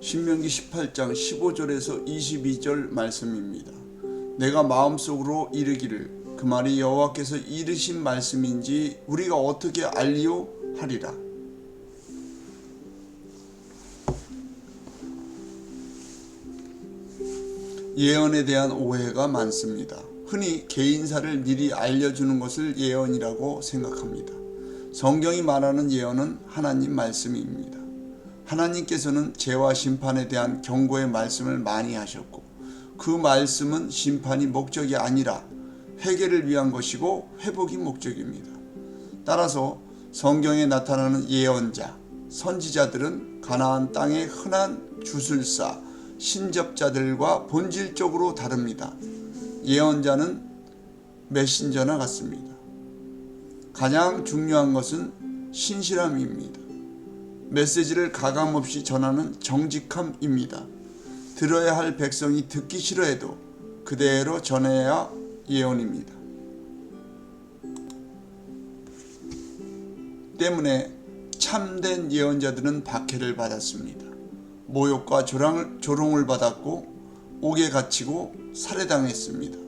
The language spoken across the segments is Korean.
신명기 18장 15절에서 22절 말씀입니다. 내가 마음속으로 이르기를 그 말이 여호와께서 이르신 말씀인지 우리가 어떻게 알리오 하리라. 예언에 대한 오해가 많습니다. 흔히 개인사를 미리 알려주는 것을 예언이라고 생각합니다. 성경이 말하는 예언은 하나님 말씀입니다. 하나님께서는 죄와 심판에 대한 경고의 말씀을 많이 하셨고 그 말씀은 심판이 목적이 아니라 회개를 위한 것이고 회복이 목적입니다. 따라서 성경에 나타나는 예언자, 선지자들은 가나안 땅의 흔한 주술사, 신접자들과 본질적으로 다릅니다. 예언자는 메신저나 같습니다. 가장 중요한 것은 신실함입니다. 메시지를 가감없이 전하는 정직함입니다. 들어야 할 백성이 듣기 싫어해도 그대로 전해야 예언입니다. 때문에 참된 예언자들은 박해를 받았습니다. 모욕과 조랑을, 조롱을 받았고 옥에 갇히고 살해당했습니다.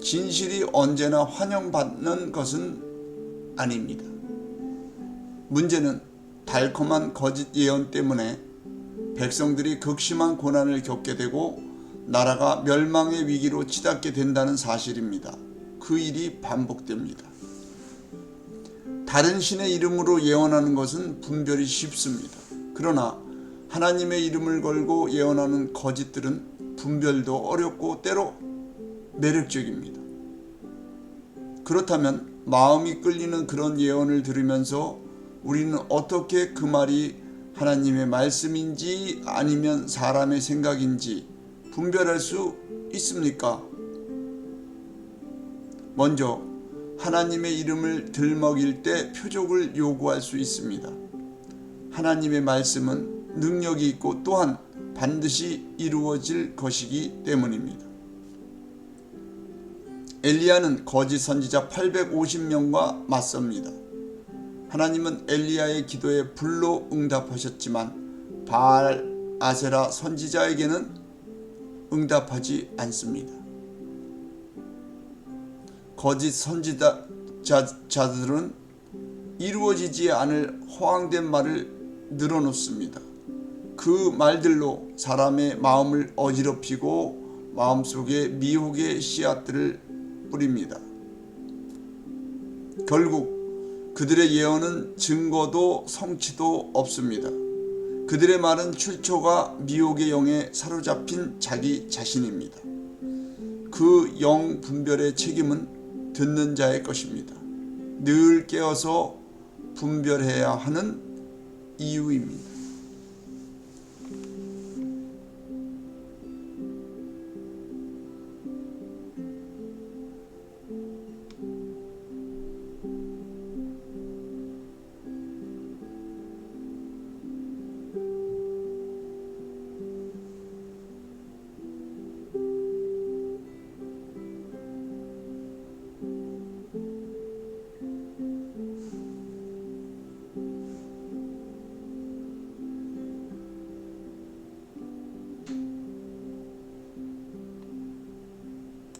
진실이 언제나 환영받는 것은 아닙니다. 문제는 달콤한 거짓 예언 때문에 백성들이 극심한 고난을 겪게 되고 나라가 멸망의 위기로 치닫게 된다는 사실입니다. 그 일이 반복됩니다. 다른 신의 이름으로 예언하는 것은 분별이 쉽습니다. 그러나 하나님의 이름을 걸고 예언하는 거짓들은 분별도 어렵고 때로 매력적입니다. 그렇다면 마음이 끌리는 그런 예언을 들으면서 우리는 어떻게 그 말이 하나님의 말씀인지 아니면 사람의 생각인지 분별할 수 있습니까? 먼저 하나님의 이름을 들먹일 때 표적을 요구할 수 있습니다. 하나님의 말씀은 능력이 있고 또한 반드시 이루어질 것이기 때문입니다. 엘리야는 거짓 선지자 850명과 맞섭니다. 하나님은 엘리야의 기도에 불로 응답하셨지만 바알 아세라 선지자에게는 응답하지 않습니다. 거짓 선지자들은 이루어지지 않을 허황된 말을 늘어놓습니다. 그 말들로 사람의 마음을 어지럽히고 마음속에 미혹의 씨앗들을 뿌립니다. 결국 그들의 예언은 증거도 성취도 없습니다. 그들의 말은 출처가 미혹의 영에 사로잡힌 자기 자신입니다. 그 영 분별의 책임은 듣는 자의 것입니다. 늘 깨어서 분별해야 하는 이유입니다.